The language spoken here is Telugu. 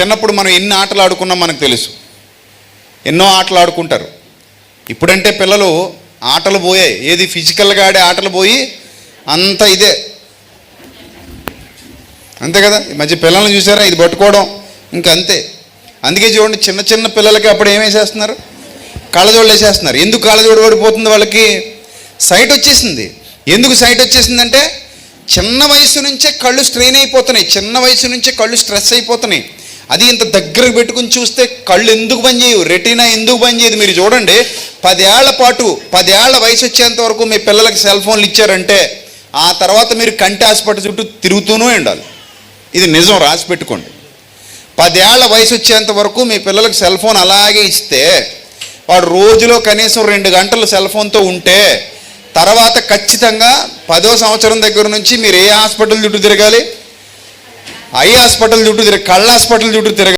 చిన్నప్పుడు మనం ఎన్ని ఆటలు ఆడుకున్నాం మనకు తెలుసు. ఎన్నో ఆటలు ఆడుకుంటారు. ఇప్పుడంటే పిల్లలు ఆటలు పోయాయి. ఏది ఫిజికల్గా ఆడే ఆటలు పోయి అంత ఇదే. అంతే కదా? ఈ మధ్య పిల్లల్ని చూసారా? ఇది పట్టుకోవడం ఇంకా అంతే. అందుకే చూడండి చిన్న చిన్న పిల్లలకి అప్పుడు ఏం వేసేస్తున్నారు? కళ్ళజోళ్ళు వేసేస్తున్నారు. ఎందుకు కళ్ళజోడు పడిపోతుంది వాళ్ళకి? సైట్ వచ్చేసింది. ఎందుకు సైట్ వచ్చేసిందంటే చిన్న వయసు నుంచే కళ్ళు స్ట్రెయిన్ అయిపోతున్నాయి. చిన్న వయసు నుంచే కళ్ళు స్ట్రెస్ అయిపోతున్నాయి. అది ఇంత దగ్గరకు పెట్టుకుని చూస్తే కళ్ళు ఎందుకు పనిచేయవు రెటీనా ఎందుకు పనిచేయదు మీరు చూడండి పదేళ్ళ పాటు పదేళ్ళ వయసు వచ్చేంత వరకు మీ పిల్లలకి సెల్ ఫోన్లు ఇచ్చారంటే ఆ తర్వాత మీరు కంటి హాస్పిటల్ చుట్టూ తిరుగుతూనే ఉండాలి. ఇది నిజం రాసి పెట్టుకోండి. పదేళ్ళ వయసు వచ్చేంత వరకు మీ పిల్లలకు సెల్ ఫోన్ అలాగే ఇస్తే వాడు రోజులో కనీసం రెండు గంటలు సెల్ ఫోన్తో ఉంటే తర్వాత ఖచ్చితంగా పదో సంవత్సరం దగ్గర నుంచి మీరు ఏ హాస్పిటల్ చుట్టూ తిరగాలి? ఐ హాస్పిటల్ చుట్టూ తిరగ కళ్ళ హాస్పిటల్ చుట్టూ తిరగ